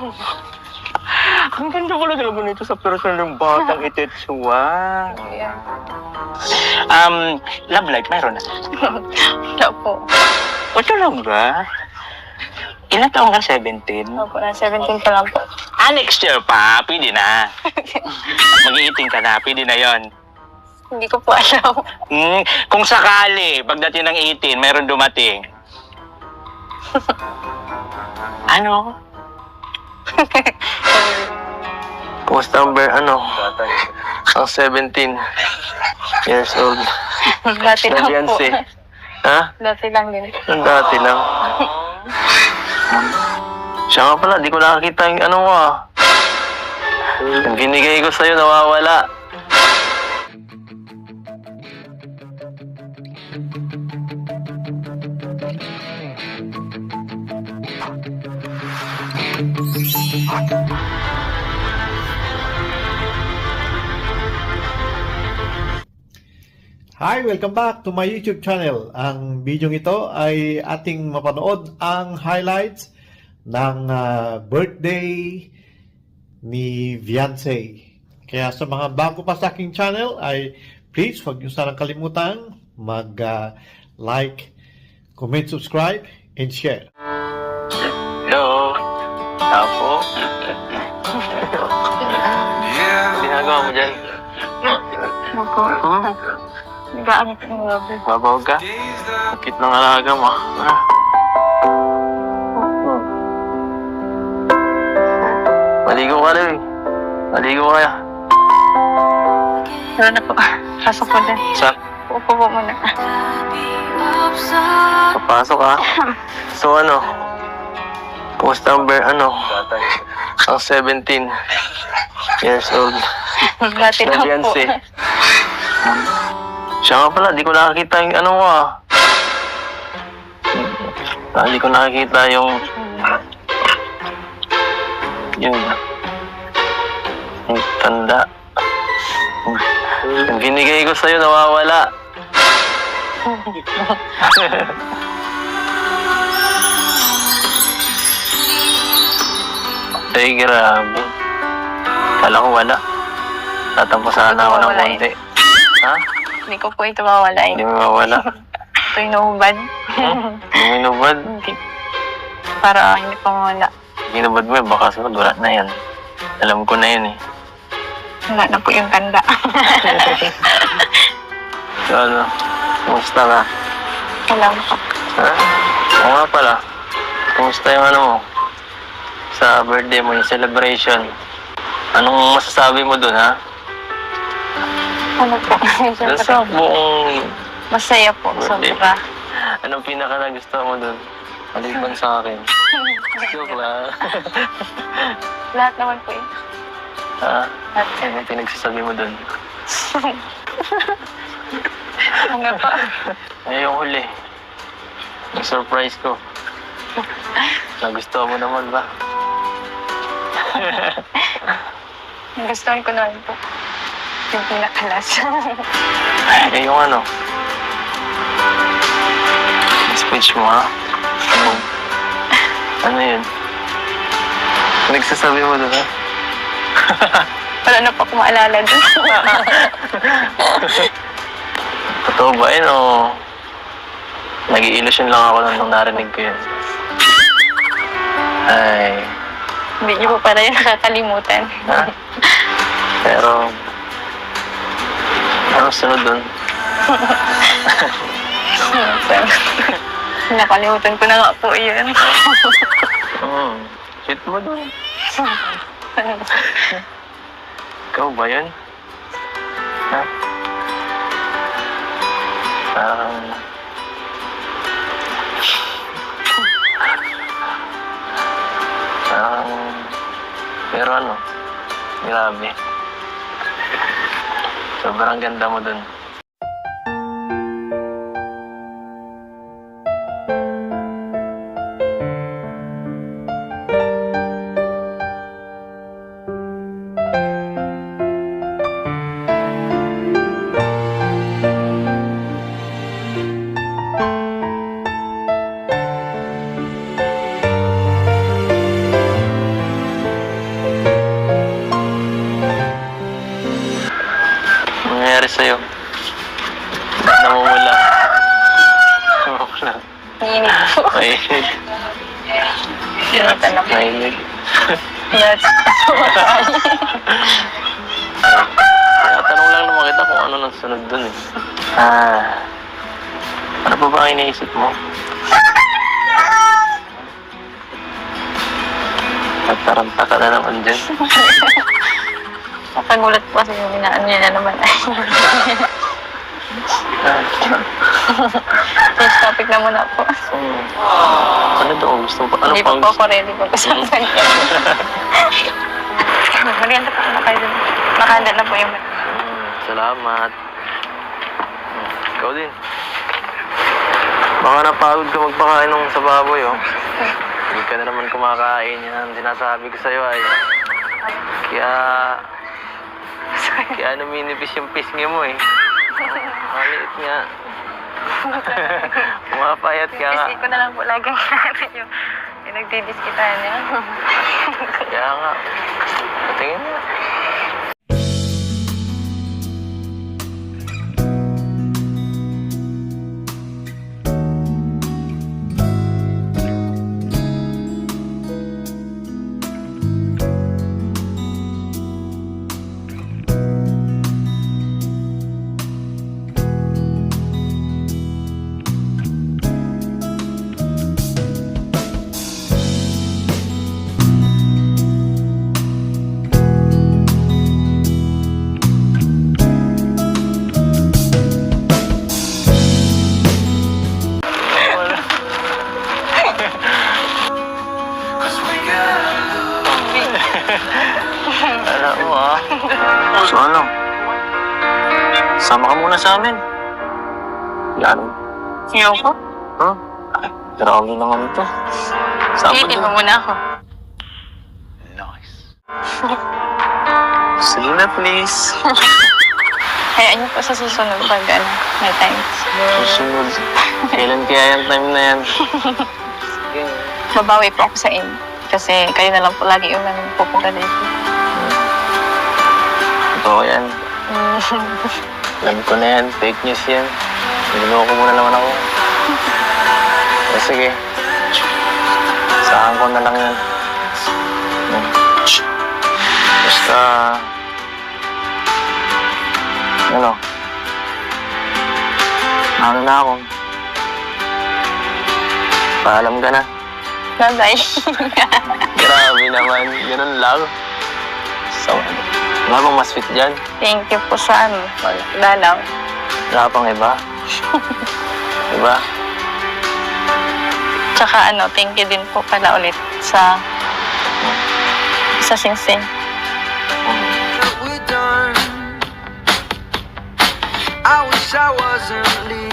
Ang ganda pala talaga nito sa personal ng batang itetsua. Yeah. Um, love life, meron na. Wala po. O talaga? Ilan taong ka? 17? Opo, na 17 pa lang po. Ah, next year pa. Pwede na. Mag-iiting ka na. Pwede na yon. Hindi ko po alam. Hmm, kung sakali, pagdating ng 18, meron dumating. ano? Post number, ano? Ang 17 years old. Dati lang po. Beyonce. Ha? Dati lang din. Ang dati lang. Siya nga pala, di ko nakakita yung ano mo ah. Yung binigay ko sa'yo, nawawala. Hi! Welcome back to my YouTube channel. Ang video ito ay ating mapanood ang highlights ng ah, birthday ni Viance. Kaya sa mga bago pa sa aking channel ay please huwag niyo sanang kalimutan mag-like, comment, subscribe, and share. Hello? Tao po? Ginagawa mo dyan? Hmm? Gaan po ng gabi. Babaw ka? Sakit ng alaga mo. Ah. Maligo ka rin. Maligo kaya. Wala na po. Pasok po din. Sa Upo po muna. papasok ka. So ano? Post number ano? Ang 17 years old. Dati Na po. Beyonce. Siya nga pala, di ko nakakita yung ano mo ah. Ah, di ko nakakita yung... Yung... Yung tanda. Yung binigay ko sa'yo, nawawala. Ay, grabe. Kala ko wala. Tatampo sana ako ng Wala eh. konti. Ha? Hindi ko po ito mawala. Hindi mo mawala. Ito yung nahubad. Minubad. Hindi. Para hindi pa mawala. Minubad mo, eh, baka sunod wala na yan. Alam ko na yun eh. Wala na po yung tanda. So ano, kumusta ka? Alam po. Ha? Oo nga pala. Kumusta yung ano mo? Sa birthday mo, yung celebration. Anong masasabi mo dun, ha? Ano po? Sa buong... Masaya po. Birthday. Sobra. Anong pinaka nagustuhan mo dun? Maliban sa akin. Joke lang. Lahat naman po eh. ha? Lahat. Ano pinagsasabi mo dun? Hanggang pa. Ay, yung huli. Yung surprise ko. Nagustuhan mo naman ba? Gustuhan ko naman po. Yung pinakalas. Eh, yung ano? Speech mo, ha? Ano? Ano yun? Nagsasabi mo doon, ha? Wala na akong maalala dun. Totoo ba yun, o... Nag-i-illusion lang ako nung narinig ko yun. Ay, Hindi niyo po pala yung nakakalimutan. ha? Pero... Sunod doon? Nakalimutan ko na nga po yun. Hmm. Shit mo doon. Ikaw ba yun? Ha? Parang... Parang... Pero ano? Grabe. Sobrang ganda mo dun. Mainit. Initan na po. Mainit. Kaya tanong lang naman kita kung ano nang sunod dun eh. Ah. Ano pa ba ang iniisip mo? Nagtaranta ka na naman dyan. Napagulat po kasi yung inaano niya na naman. Change topic na muna po. hmm. Ano daw? Gusto mo pa? Ano Hindi pa po ako ready pag-usapan yan. Maganda po na kayo dun. Nakahanda na po yung... Hmm, Salamat. Hmm, Ikaw din. Baka napagod ka magpakain ng sa baboy, oh. Hindi ka na naman kumakain yan. ang Sinasabi ko sa'yo ay... Kaya... Kaya numinipis yung pisngi mo, eh. Maliit nga. Pumapayat ka nga. Ko na lang po laging natin yung, yung nagdidiskitan niya. Kaya nga. Patingin mo. Alam mo ah. So ano? Sama ka muna sa amin. Yan. Siyaw ko? Huh? Grabe naman ito. Sama Iitin mo muna ako. Nice. Sige na please. Hayaan niyo po sa susunod pag ano, may time. Susunod. Kailan kaya yung time na yan? Babawi po ako sa inyo. Kasi kayo na lang po lagi yung nang pupunta dito. Totoo yan. Alam ko na yan. Fake news yan. Niloko mo na naman ako. O sige. Saan ko na lang yan. Hmm. Basta... Ano? Ano na ako? Paalam ka na. Bye-bye. Grabe naman. Ganun lang. So, wala bang mas fit dyan? Thank you po sa ano, dalaw. Wala pang iba? Diba? Tsaka ano, thank you din po pala ulit sa sa Singsing. we're done. I wish I wasn't leaving.